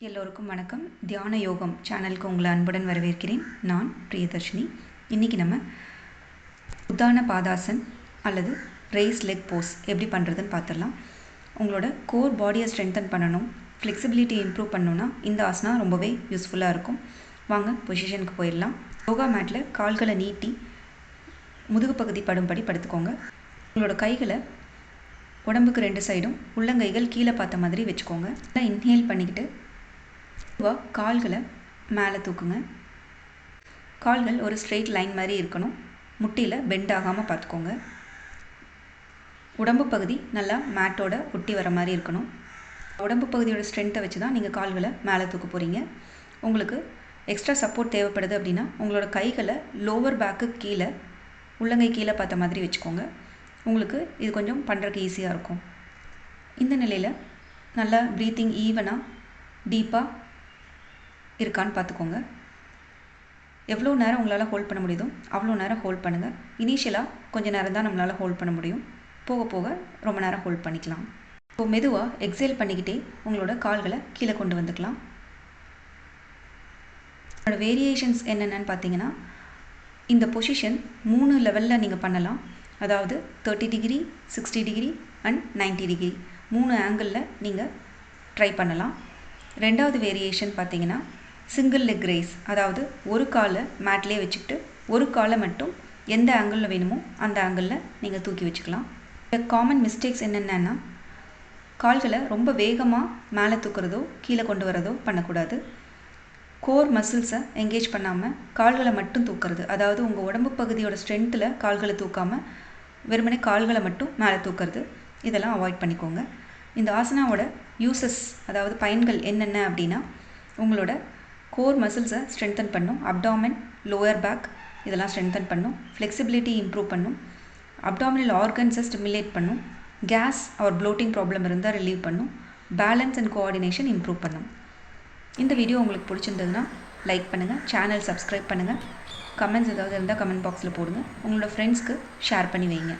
எல்லோருக்கும் வணக்கம். தியான யோகம் சேனலுக்கு உங்களை அன்புடன் வரவேற்கிறேன். நான் பிரியதர்ஷினி. இன்றைக்கி நம்ம உத்தான பாதாசன் அல்லது ரேஸ் லெக் போஸ் எப்படி பண்ணுறதுன்னு பார்த்துடலாம். உங்களோட கோர் பாடியை ஸ்ட்ரென்தன் பண்ணணும் ஃப்ளெக்சிபிலிட்டி இம்ப்ரூவ் பண்ணணுன்னா இந்த ஆசனா ரொம்பவே யூஸ்ஃபுல்லாக இருக்கும். வாங்க பொசிஷனுக்கு போயிடலாம். யோகா மேட்டில் கால்களை நீட்டி முதுகு பகுதி படும்படி படுத்துக்கோங்க. உங்களோட கைகளை உடம்புக்கு ரெண்டு சைடும் உள்ளங்கைகள் கீழே பார்த்த மாதிரி வச்சுக்கோங்க. இன்ஹேல் பண்ணிக்கிட்டு கால்களை மேலே தூக்குங்க. கால்கள் ஒரு ஸ்ட்ரெயிட் லைன் மாதிரி இருக்கணும். முட்டியில் பெண்ட் ஆகாமல் பார்த்துக்கோங்க. உடம்பு பகுதி நல்லா மேட்டோட ஒட்டி வர மாதிரி இருக்கணும். உடம்பு பகுதியோட ஸ்ட்ரென்த்தை வச்சு தான் நீங்கள் கால்களை மேலே தூக்க போகிறீங்க உங்களுக்கு எக்ஸ்ட்ரா சப்போர்ட் தேவைப்படுது அப்படின்னா உங்களோட கைகளை லோவர் பேக்கு கீழே உள்ளங்கை கீழே பார்த்த மாதிரி வச்சுக்கோங்க. உங்களுக்கு இது கொஞ்சம் பண்ணுறக்கு ஈஸியாக இருக்கும். இந்த நிலையில் நல்லா ப்ரீத்திங் ஈவனாக டீப்பாக இருக்கான்னு பார்த்துக்கோங்க. எவ்வளோ நேரம் உங்களால் ஹோல்ட் பண்ண முடியுதோ அவ்வளோ நேரம் ஹோல்ட் பண்ணுங்கள் இனிஷியலாக கொஞ்சம் நேரம் தான் நம்மளால் ஹோல்ட் பண்ண முடியும். போக போக ரொம்ப நேரம் ஹோல்ட் பண்ணிக்கலாம். இப்போ மெதுவாக எக்ஸைல் பண்ணிக்கிட்டே உங்களோட கால்களை கீழே கொண்டு வந்துக்கலாம். என்னோடய வேரியேஷன்ஸ் என்னென்னு பார்த்தீங்கன்னா இந்த பொசிஷன் மூணு லெவலில் நீங்கள் பண்ணலாம். அதாவது thirty degree sixty degree and ninety degree மூணு ஆங்கிளில் நீங்கள் ட்ரை பண்ணலாம். ரெண்டாவது வேரியேஷன் பார்த்தீங்கன்னா சிங்கிள் லெக் ரேஸ் அதாவது ஒரு காலை மேட்லேயே வச்சுக்கிட்டு ஒரு காலை மட்டும் எந்த ஆங்கிளில் வேணுமோ அந்த ஆங்கிளில் நீங்கள் தூக்கி வச்சுக்கலாம். காமன் மிஸ்டேக்ஸ் என்னென்னா கால்களை ரொம்ப வேகமாக மேலே தூக்குறதோ கீழே கொண்டு வரதோ பண்ணக்கூடாது. கோர் மசில்ஸை எங்கேஜ் பண்ணாமல் கால்களை மட்டும் தூக்குறது. அதாவது உங்கள் உடம்பு பகுதியோட ஸ்ட்ரென்த்தில் கால்களை தூக்காமல் வெறுமனே கால்களை மட்டும் மேலே தூக்குறது. இதெல்லாம் அவாய்ட் பண்ணிக்கோங்க. இந்த ஆசனாவோட யூசஸ் அதாவது பயன்கள் என்னென்ன அப்படின்னா உங்களோட கோர் மசில்ஸை ஸ்ட்ரென்தன் பண்ணும். அப்டாமன் லோயர் பேக் இதெல்லாம் ஸ்ட்ரென்தன் பண்ணும். ஃப்ளெக்சிபிலிட்டி இம்ப்ரூவ் பண்ணும். அப்டாமினல் ஆர்கன்ஸை ஸ்டிமுலேட் பண்ணும். கேஸ் ஆர் ப்ளோட்டிங் ப்ராப்ளம் இருந்தால் ரிலீவ் பண்ணும். பேலன்ஸ் அண்ட் கோஆர்டினேஷன் இம்ப்ரூவ் பண்ணும். இந்த வீடியோ உங்களுக்கு பிடிச்சிருந்ததுன்னா லைக் பண்ணுங்கள் சேனல் சப்ஸ்கிரைப் பண்ணுங்கள் கமெண்ட்ஸ் ஏதாவது இருந்தால் கமெண்ட் பாக்ஸில் போடுங்க. உங்களோட ஃப்ரெண்ட்ஸ்க்கு ஷேர் பண்ணி வைங்க.